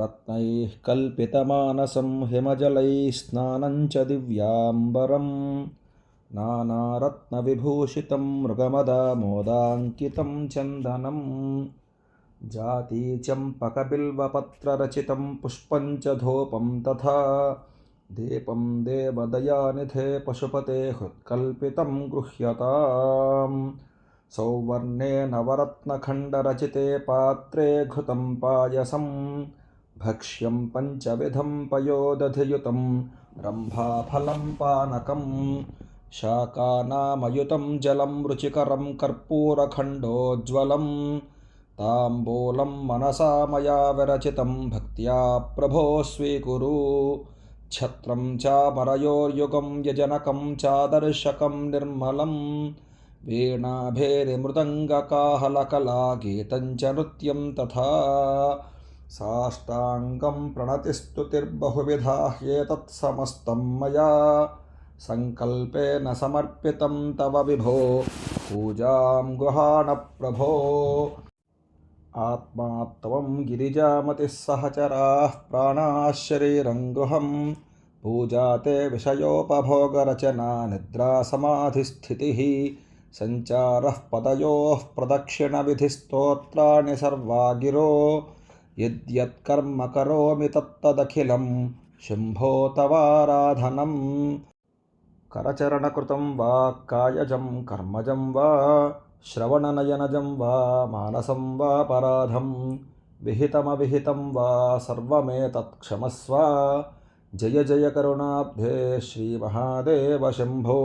रत्नैः कल्पितमानसं हिमजलैः स्नानं च दिव्याम्बरं। नानारत्नविभूषितं मृगमदामोदाङ्कितं चन्दनं। जातीचम्पकबिल्वपत्ररचितं पुष्पं च धूपं तथा दीपं देवदयानिधे पशुपते हृत्कल्पितं गृह्यताम्। सौवर्णे नवरत्नखण्डरचिते पात्रे घृतं पायसं भक्ष्यं पञ्चविधं पयोदधियुतं रम्भाफलं पानकं शाकानामयुतं जलं रुचिकरं कर्पूरखण्डोज्ज्वलं ताम्बूलं मनसा मया विरचितं भक्त्या प्रभो स्वीकुरु छत्रं चामरयोर्युगं यजनकं चादर्शकं निर्मलम् वीणाभेरिमृदङ्गकाहलकलागीतं च नृत्यं तथा साष्टाङ्गं प्रणतिस्तुतिर्बहुविधा ह्येतत्समस्तं मया। सङ्कल्पेन समर्पितं तव विभो। पूजां गृहाण प्रभो आत्मा त्वं गिरिजामतिः सहचराः प्राणाः शरीरं गृहं। पूजा ते विषयोपभोगरचना निद्रासमाधिस्थितिः। सञ्चारः पदयोः प्रदक्षिणविधिस्तोत्राणि सर्वा गिरो యద్యత్కర్మ కరోమి తత్తదఖిలం శంభో తవారాధనం. కరచరణకృతం వా కాయజం కర్మజం వా శ్రవణనయనజం వా మానసం వా పరాధం. విహితమవిహితం వా సర్వమేతత్క్షమస్వ జయ జయ కరుణాబ్ధే శ్రీమహాదేవ శంభో.